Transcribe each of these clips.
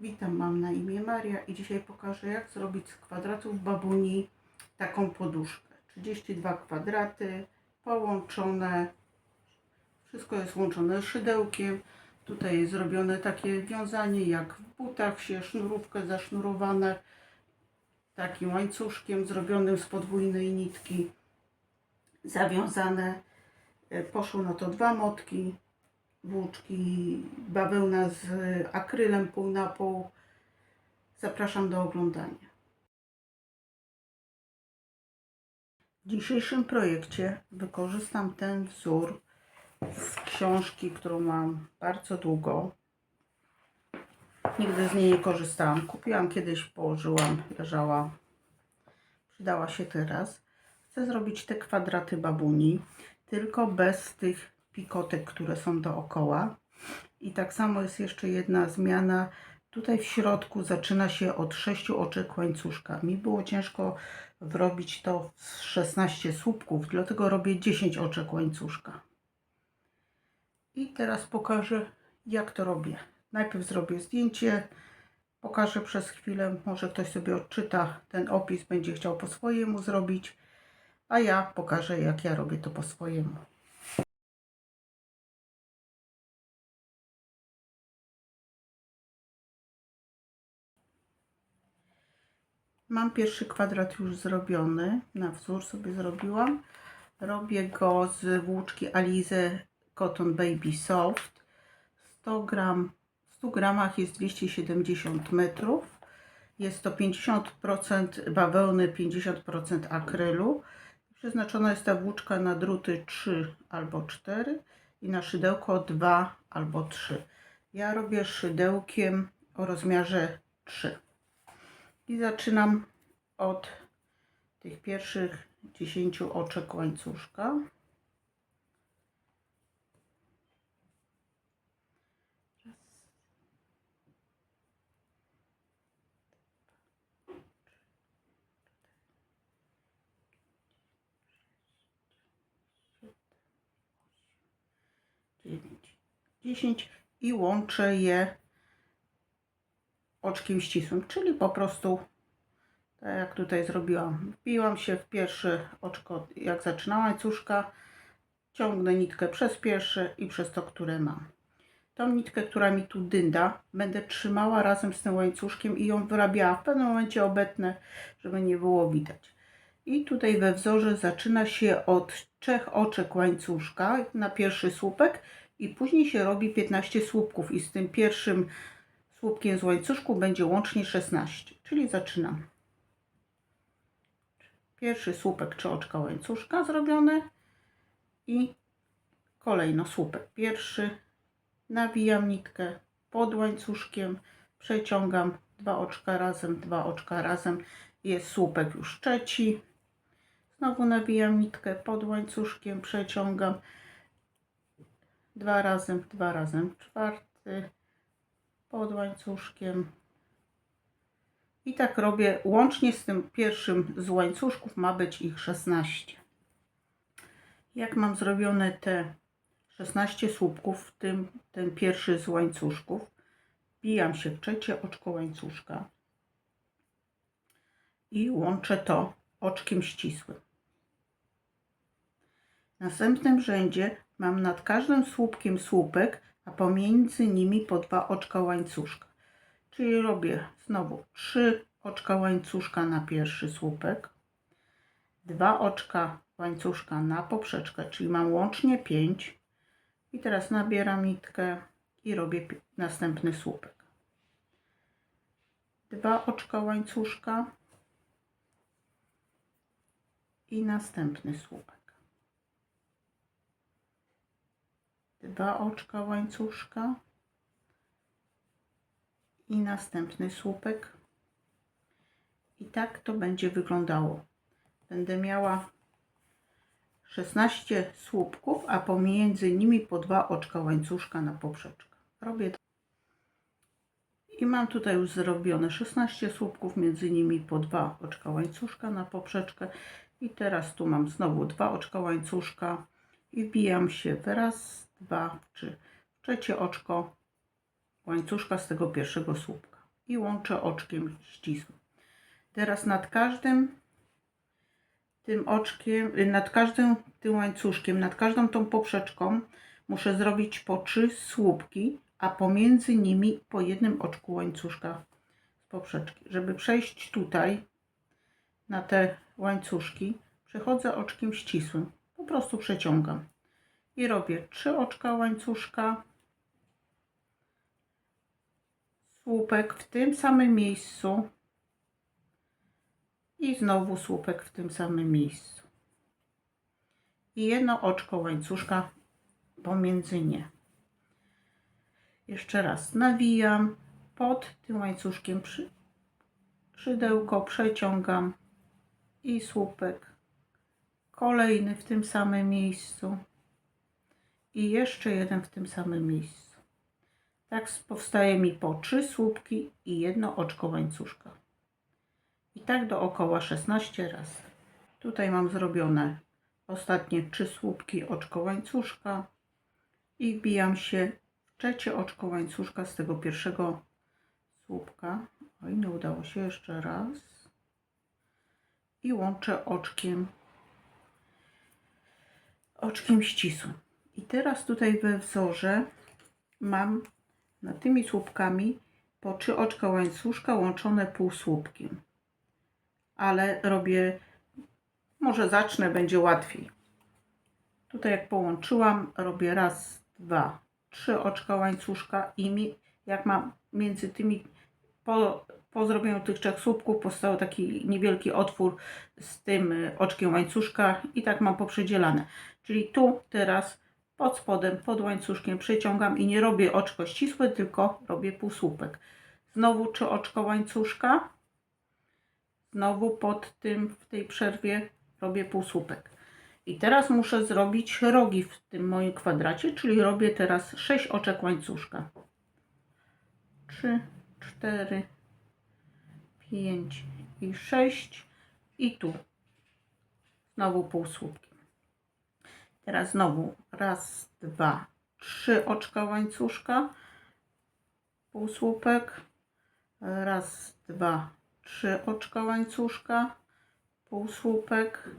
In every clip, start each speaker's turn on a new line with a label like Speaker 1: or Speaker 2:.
Speaker 1: Witam, mam na imię Maria i dzisiaj pokażę jak zrobić z kwadratów babuni taką poduszkę. 32 kwadraty połączone, wszystko jest łączone szydełkiem. Tutaj jest zrobione takie wiązanie jak w butach się sznurówkę zasznurowane takim łańcuszkiem zrobionym z podwójnej nitki zawiązane. E, Poszło na to dwa motki, włóczki, bawełna z akrylem pół na pół. Zapraszam do oglądania. W dzisiejszym projekcie wykorzystam ten wzór z książki, którą mam bardzo długo. Nigdy z niej nie korzystałam. Kupiłam kiedyś, położyłam, leżała. Przydała się teraz. Chcę zrobić te kwadraty babuni, tylko bez tych pikotek, które są dookoła. I tak samo jest jeszcze jedna zmiana. Tutaj w środku zaczyna się od 6 oczek łańcuszka. Mi było ciężko wrobić to z 16 słupków, dlatego robię 10 oczek łańcuszka. I teraz pokażę, jak to robię. Najpierw zrobię zdjęcie, pokażę przez chwilę, może ktoś sobie odczyta ten opis, będzie chciał po swojemu zrobić, a ja pokażę, jak ja robię to po swojemu. Mam pierwszy kwadrat już zrobiony, na wzór sobie zrobiłam. Robię go z włóczki Alize Cotton Baby Soft. 100 gram, w 100 gramach jest 270 metrów. Jest to 50% bawełny, 50% akrylu. Przeznaczona jest ta włóczka na druty 3 albo 4 i na szydełko 2 albo 3. Ja robię szydełkiem o rozmiarze 3. I zaczynam od tych pierwszych 10 oczek łańcuszka. dziesięć i łączę je oczkiem ścisłym, czyli po prostu tak jak tutaj zrobiłam. Wbiłam się w pierwsze oczko, jak zaczynała łańcuszka, ciągnę nitkę przez pierwsze i przez to, które mam. Tą nitkę, która mi tu dynda, będę trzymała razem z tym łańcuszkiem i ją wyrabiała. W pewnym momencie obetnę, żeby nie było widać. I tutaj we wzorze zaczyna się od trzech oczek łańcuszka na pierwszy słupek i później się robi 15 słupków i z tym pierwszym słupkiem z łańcuszku będzie łącznie 16, czyli zaczynam. Pierwszy słupek czy oczka łańcuszka zrobione i kolejno słupek. Pierwszy, nawijam nitkę pod łańcuszkiem, przeciągam dwa oczka razem, dwa oczka razem, jest słupek już trzeci, znowu nawijam nitkę pod łańcuszkiem, przeciągam dwa razem, dwa razem, czwarty, pod łańcuszkiem. I tak robię łącznie z tym pierwszym z łańcuszków ma być ich 16. Jak mam zrobione te 16 słupków, w tym ten pierwszy z łańcuszków, bijam się w trzecie oczko łańcuszka i łączę to oczkiem ścisłym. W następnym rzędzie mam nad każdym słupkiem słupek, a pomiędzy nimi po dwa oczka łańcuszka. Czyli robię znowu trzy oczka łańcuszka na pierwszy słupek, dwa oczka łańcuszka na poprzeczkę, czyli mam łącznie 5. I teraz nabieram nitkę i robię następny słupek. Dwa oczka łańcuszka i następny słupek. Dwa oczka łańcuszka i następny słupek. I tak to będzie wyglądało. Będę miała 16 słupków, a pomiędzy nimi po dwa oczka łańcuszka na poprzeczkę. Robię. I mam tutaj już zrobione 16 słupków, między nimi po dwa oczka łańcuszka na poprzeczkę. I teraz tu mam znowu dwa oczka łańcuszka i wbijam się w raz, trzy, w trzecie oczko łańcuszka z tego pierwszego słupka. i łączę oczkiem ścisłym. Teraz nad każdym tym oczkiem, y, nad każdym tym łańcuszkiem, nad każdą tą poprzeczką muszę zrobić po trzy słupki, a pomiędzy nimi po jednym oczku łańcuszka z poprzeczki. Żeby przejść tutaj na te łańcuszki, przechodzę oczkiem ścisłym. Po prostu przeciągam. I robię trzy oczka łańcuszka, słupek w tym samym miejscu. I znowu słupek w tym samym miejscu. I jedno oczko łańcuszka pomiędzy nie. Jeszcze raz nawijam. Pod tym łańcuszkiem przy, przeciągam. I słupek kolejny w tym samym miejscu i jeszcze jeden w tym samym miejscu. Tak powstaje mi po trzy słupki i jedno oczko łańcuszka. I tak dookoła 16 razy. Tutaj mam zrobione ostatnie trzy słupki oczko łańcuszka i wbijam się w trzecie oczko łańcuszka z tego pierwszego słupka. Oj, nie udało się jeszcze raz. I łączę oczkiem oczkiem ścisłym. I teraz tutaj we wzorze mam nad tymi słupkami po trzy oczka łańcuszka łączone półsłupkiem. Ale robię, może zacznę, będzie łatwiej. Tutaj jak połączyłam, robię raz, dwa, trzy oczka łańcuszka i mi, jak mam między tymi, po, po zrobieniu tych trzech słupków powstał taki niewielki otwór z tym y, oczkiem łańcuszka i tak mam poprzedzielane. Czyli tu teraz pod spodem, pod łańcuszkiem przeciągam i nie robię oczko ścisłe, tylko robię półsłupek. Znowu czy oczko łańcuszka, znowu pod tym, w tej przerwie robię półsłupek. I teraz muszę zrobić rogi w tym moim kwadracie, czyli robię teraz 6 oczek łańcuszka. 3, 4, 5 i 6 i tu znowu półsłupki. Teraz znowu raz, dwa, trzy oczka łańcuszka, półsłupek, raz, dwa, trzy oczka łańcuszka, półsłupek,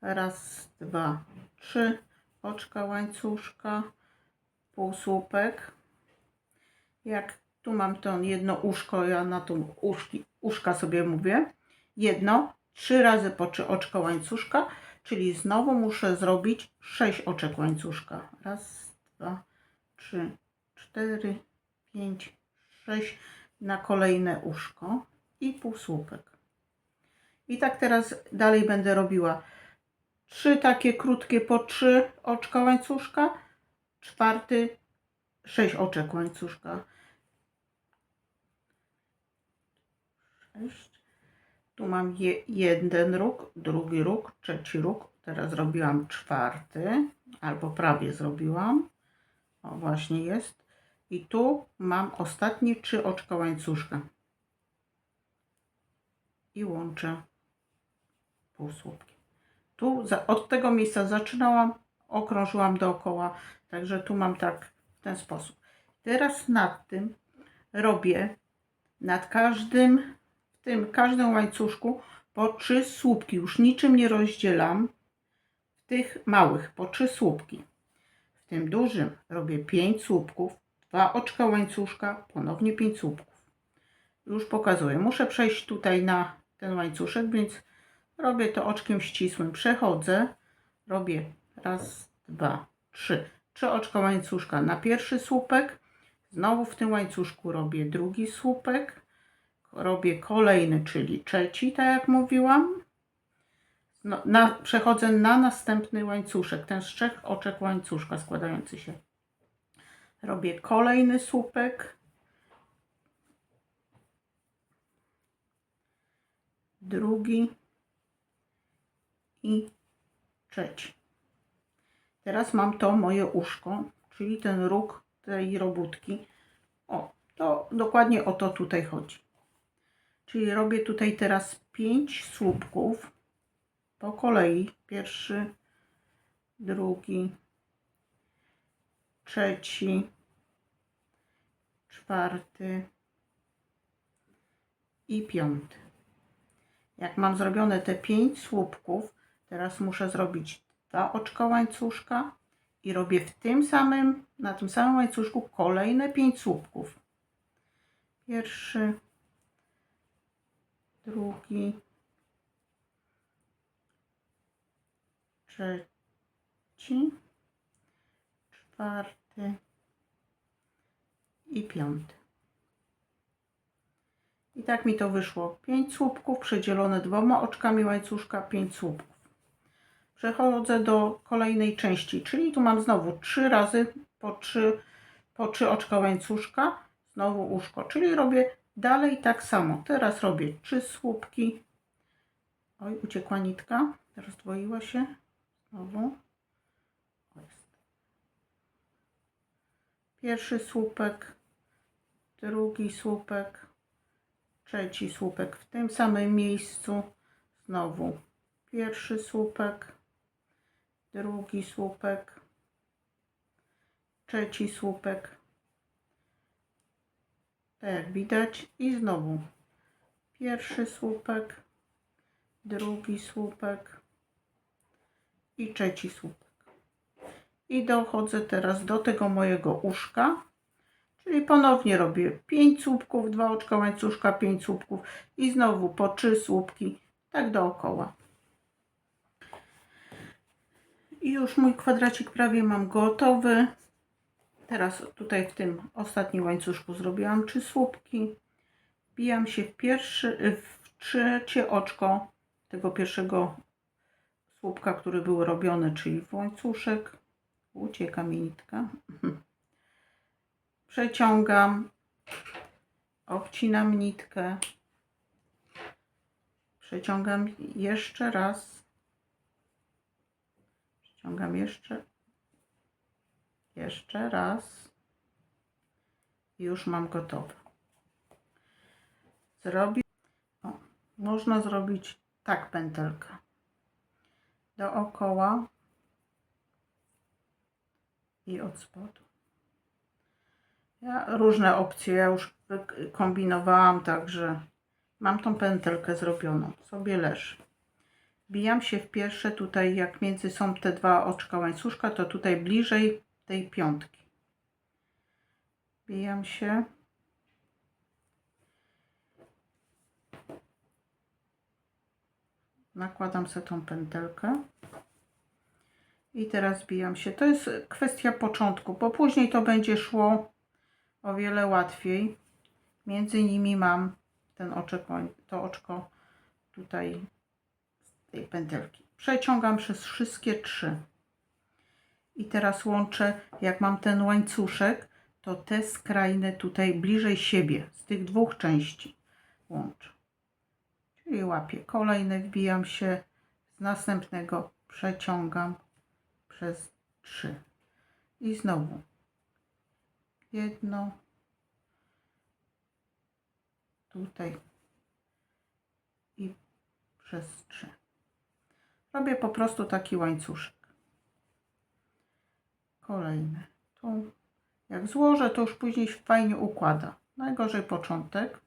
Speaker 1: raz, dwa, trzy oczka łańcuszka, półsłupek. Jak tu mam to jedno uszko, ja na to uszki, uszka sobie mówię, jedno, trzy razy po trzy oczka łańcuszka, Czyli znowu muszę zrobić 6 oczek łańcuszka. Raz, dwa, trzy, cztery, pięć, sześć na kolejne uszko i półsłupek. I tak teraz dalej będę robiła trzy takie krótkie po trzy oczka łańcuszka, czwarty sześć oczek łańcuszka. Sześć. Tu mam je, jeden róg, drugi róg, trzeci róg. Teraz zrobiłam czwarty, albo prawie zrobiłam. O, właśnie jest. I tu mam ostatnie trzy oczka łańcuszka. I łączę półsłupki. Tu za, od tego miejsca zaczynałam, okrążyłam dookoła. Także tu mam tak w ten sposób. Teraz nad tym robię nad każdym tym każdym łańcuszku po trzy słupki. Już niczym nie rozdzielam w tych małych po trzy słupki. W tym dużym robię pięć słupków, dwa oczka łańcuszka, ponownie pięć słupków. Już pokazuję. Muszę przejść tutaj na ten łańcuszek, więc robię to oczkiem ścisłym. Przechodzę, robię raz, dwa, trzy. Trzy oczka łańcuszka na pierwszy słupek. Znowu w tym łańcuszku robię drugi słupek robię kolejny, czyli trzeci, tak jak mówiłam. No, na, przechodzę na następny łańcuszek, ten z trzech oczek łańcuszka składający się. Robię kolejny słupek. Drugi i trzeci. Teraz mam to moje uszko, czyli ten róg tej robótki. O, to dokładnie o to tutaj chodzi. Czyli robię tutaj teraz 5 słupków po kolei. Pierwszy, drugi, trzeci, czwarty, i piąty. Jak mam zrobione te pięć słupków, teraz muszę zrobić dwa oczka łańcuszka i robię w tym samym, na tym samym łańcuszku kolejne pięć słupków. Pierwszy, drugi, trzeci, czwarty i piąty. I tak mi to wyszło. 5 słupków przedzielone dwoma oczkami łańcuszka, 5 słupków. Przechodzę do kolejnej części, czyli tu mam znowu 3 razy po 3, po 3 oczka łańcuszka, znowu łóżko, czyli robię dalej tak samo. Teraz robię 3 słupki. Oj, uciekła nitka, rozdwoiła się. Znowu. Pierwszy słupek, drugi słupek, trzeci słupek w tym samym miejscu. Znowu pierwszy słupek, drugi słupek, trzeci słupek. Tak jak widać i znowu pierwszy słupek, drugi słupek i trzeci słupek. I dochodzę teraz do tego mojego uszka, czyli ponownie robię 5 słupków, 2 oczka łańcuszka, 5 słupków i znowu po 3 słupki, tak dookoła. I już mój kwadracik prawie mam gotowy. Teraz tutaj w tym ostatnim łańcuszku zrobiłam 3 słupki. Wbijam się w, pierwszy, w trzecie oczko tego pierwszego słupka, który był robiony, czyli w łańcuszek. Ucieka mi nitka. Przeciągam, obcinam nitkę, przeciągam jeszcze raz, przeciągam jeszcze, jeszcze raz już mam gotowe. Zrobię, o, można zrobić tak pętelkę dookoła i od spodu. Ja różne opcje, ja już kombinowałam, także mam tą pętelkę zrobioną. Sobie leży. Bijam się w pierwsze tutaj, jak między są te dwa oczka łańcuszka, to tutaj bliżej tej piątki. Bijam się. Nakładam sobie tą pętelkę. I teraz bijam się. To jest kwestia początku, bo później to będzie szło o wiele łatwiej. Między nimi mam ten oczek, to oczko tutaj z tej pętelki. Przeciągam przez wszystkie trzy. I teraz łączę, jak mam ten łańcuszek, to te skrajne tutaj bliżej siebie, z tych dwóch części łączę. Czyli łapię kolejne, wbijam się z następnego, przeciągam przez trzy. I znowu jedno tutaj i przez trzy. Robię po prostu taki łańcuszek. Kolejny. Tu jak złożę, to już później się fajnie układa. Najgorzej początek.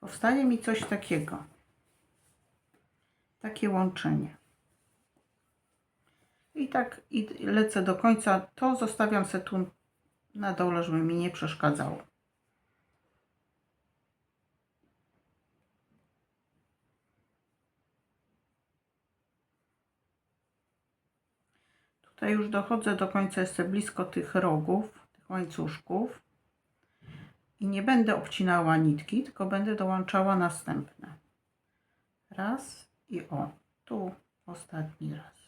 Speaker 1: Powstaje mi coś takiego. Takie łączenie. I tak i lecę do końca. To zostawiam se tu na dole, żeby mi nie przeszkadzało. Tutaj już dochodzę do końca, jestem blisko tych rogów, tych łańcuszków. I nie będę obcinała nitki, tylko będę dołączała następne. Raz i o, tu ostatni raz.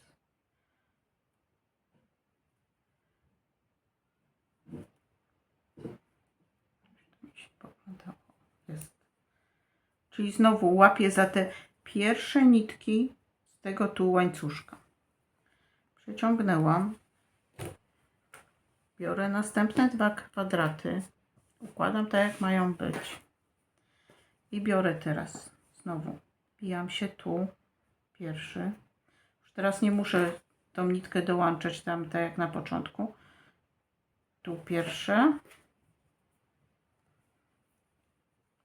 Speaker 1: Jest. Czyli znowu łapię za te pierwsze nitki z tego tu łańcuszka. Przeciągnęłam. Biorę następne dwa kwadraty, układam tak jak mają być i biorę teraz znowu, wbijam się tu, pierwszy. Już teraz nie muszę tą nitkę dołączać tam tak jak na początku. Tu pierwsze.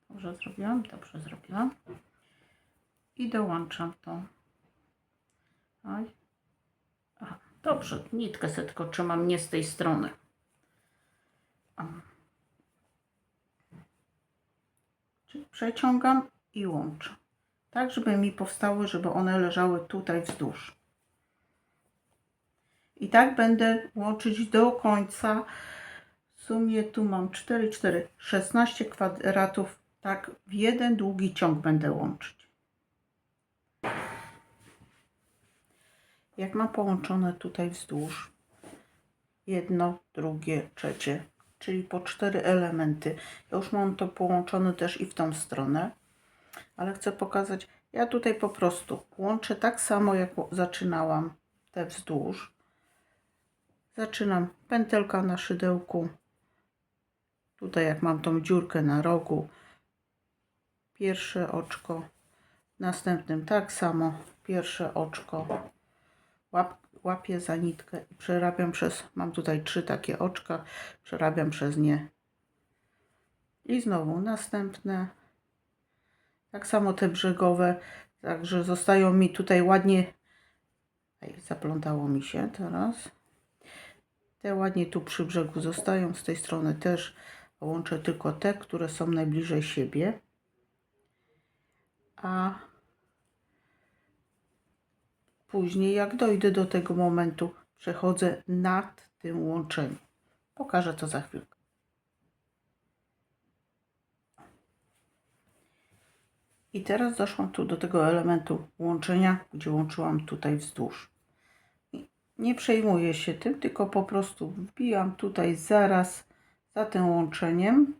Speaker 1: Dobrze zrobiłam? Dobrze zrobiłam. I dołączam to. Oj. Aha, dobrze, nitkę sobie tylko trzymam nie z tej strony. Czyli przeciągam i łączę. Tak, żeby mi powstały, żeby one leżały tutaj wzdłuż. I tak będę łączyć do końca. W sumie tu mam 4, 4, 16 kwadratów. Tak, w jeden długi ciąg będę łączyć. Jak mam połączone tutaj wzdłuż, jedno, drugie, trzecie, czyli po cztery elementy. Ja już mam to połączone też i w tą stronę, ale chcę pokazać, ja tutaj po prostu łączę tak samo jak zaczynałam te wzdłuż. Zaczynam pętelka na szydełku. Tutaj jak mam tą dziurkę na rogu, pierwsze oczko, następnym tak samo, pierwsze oczko, łap, łapię za nitkę i przerabiam przez, mam tutaj trzy takie oczka, przerabiam przez nie. I znowu następne, tak samo te brzegowe, także zostają mi tutaj ładnie, Ej, zaplątało mi się teraz, te ładnie tu przy brzegu zostają, z tej strony też łączę tylko te, które są najbliżej siebie. A później, jak dojdę do tego momentu, przechodzę nad tym łączeniem. Pokażę to za chwilkę. I teraz doszłam tu do tego elementu łączenia, gdzie łączyłam tutaj wzdłuż. Nie przejmuję się tym, tylko po prostu wbijam tutaj zaraz za tym łączeniem.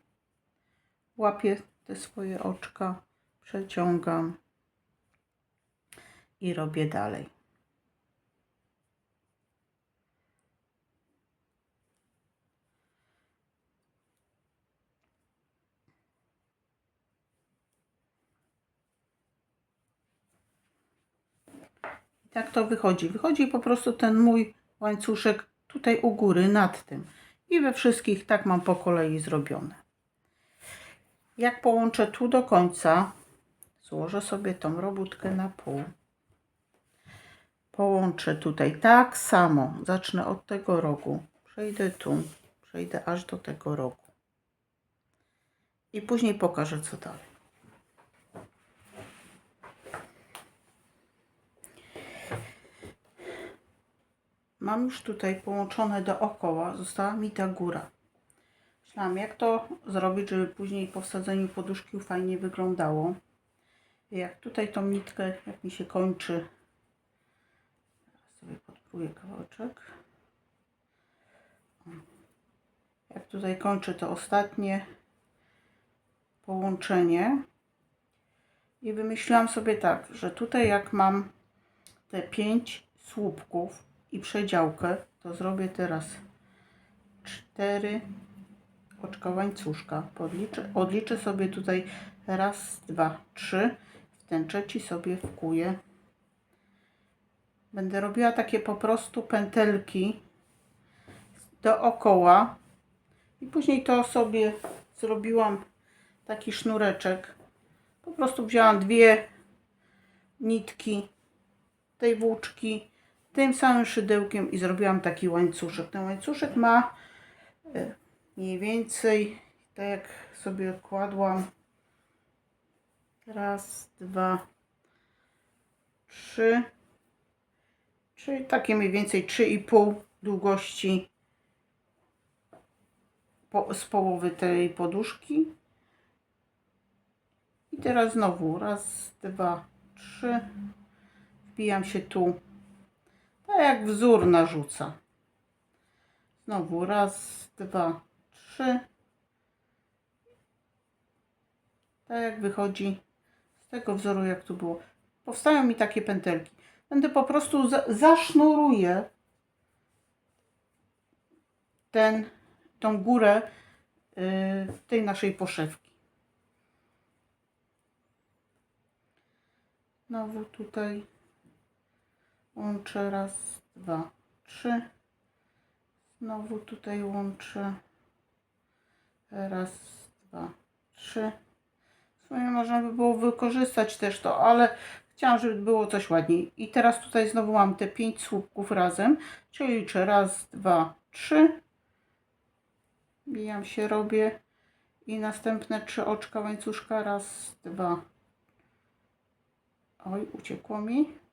Speaker 1: Łapię te swoje oczka, przeciągam i robię dalej. Tak to wychodzi. Wychodzi po prostu ten mój łańcuszek tutaj u góry nad tym. I we wszystkich tak mam po kolei zrobione. Jak połączę tu do końca, złożę sobie tą robótkę na pół. Połączę tutaj tak samo. Zacznę od tego rogu. Przejdę tu. Przejdę aż do tego rogu. I później pokażę co dalej. Mam już tutaj połączone dookoła. Została mi ta góra. Myślałam, jak to zrobić, żeby później po wsadzeniu poduszki fajnie wyglądało. Jak tutaj tą nitkę, jak mi się kończy, sobie podpróję kawałeczek. Jak tutaj kończę to ostatnie połączenie. I wymyśliłam sobie tak, że tutaj jak mam te pięć słupków i przedziałkę, to zrobię teraz cztery oczka łańcuszka. Podliczę, odliczę sobie tutaj raz, dwa, trzy. W ten trzeci sobie wkuję. Będę robiła takie po prostu pętelki dookoła. I później to sobie zrobiłam taki sznureczek. Po prostu wzięłam dwie nitki tej włóczki tym samym szydełkiem i zrobiłam taki łańcuszek. Ten łańcuszek ma e, mniej więcej, tak jak sobie odkładłam, raz, dwa, trzy, czyli takie mniej więcej 3,5 długości po, z połowy tej poduszki. I teraz znowu raz, dwa, trzy, wbijam się tu, tak jak wzór narzuca. Znowu raz, dwa, trzy. Tak jak wychodzi z tego wzoru, jak tu było. Powstają mi takie pętelki. Będę po prostu za, zasznuruję ten, tą górę y, tej naszej poszewki. Znowu tutaj łączę raz, dwa, trzy. Znowu tutaj łączę raz, dwa, trzy. W sumie można by było wykorzystać też to, ale chciałam, żeby było coś ładniej. I teraz tutaj znowu mam te pięć słupków razem, czyli liczę raz, dwa, trzy. Bijam się, robię i następne trzy oczka łańcuszka. Raz, dwa. Oj, uciekło mi.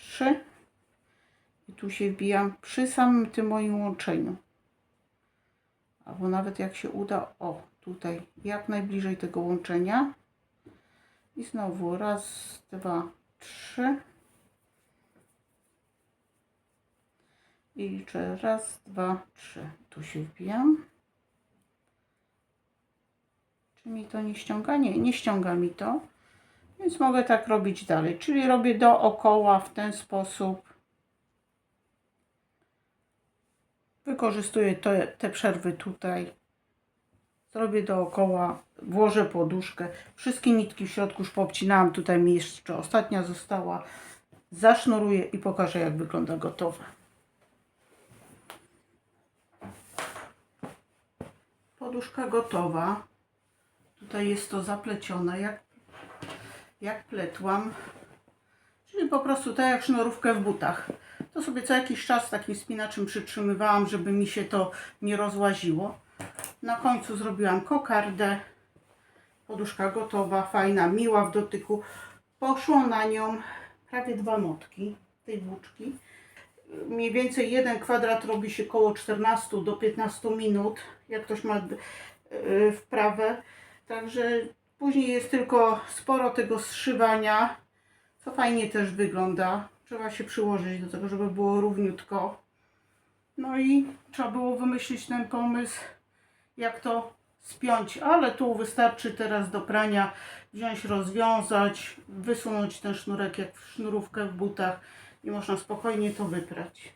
Speaker 1: Trzy. I tu się wbijam przy samym tym moim łączeniu. Albo nawet jak się uda, o, tutaj jak najbliżej tego łączenia. I znowu raz, dwa, trzy. I liczę raz, dwa, trzy. Tu się wbijam. Czy mi to nie ściąga? Nie, nie ściąga mi to. Więc mogę tak robić dalej. Czyli robię dookoła w ten sposób. Wykorzystuję te, te przerwy tutaj. Zrobię dookoła, włożę poduszkę. Wszystkie nitki w środku już poobcinałam. Tutaj mi jeszcze ostatnia została. Zasznuruję i pokażę jak wygląda gotowe. Poduszka gotowa. Tutaj jest to zaplecione jak, jak pletłam. Czyli po prostu tak jak sznurówkę w butach. To sobie co jakiś czas takim spinaczem przytrzymywałam, żeby mi się to nie rozłaziło. Na końcu zrobiłam kokardę. Poduszka gotowa, fajna, miła w dotyku. Poszło na nią prawie dwa motki tej włóczki. Mniej więcej jeden kwadrat robi się około 14 do 15 minut, jak ktoś ma yy, wprawę. Także później jest tylko sporo tego zszywania, co fajnie też wygląda. Trzeba się przyłożyć do tego, żeby było równiutko. No i trzeba było wymyślić ten pomysł, jak to spiąć, ale tu wystarczy teraz do prania wziąć, rozwiązać, wysunąć ten sznurek jak sznurówkę w butach i można spokojnie to wyprać.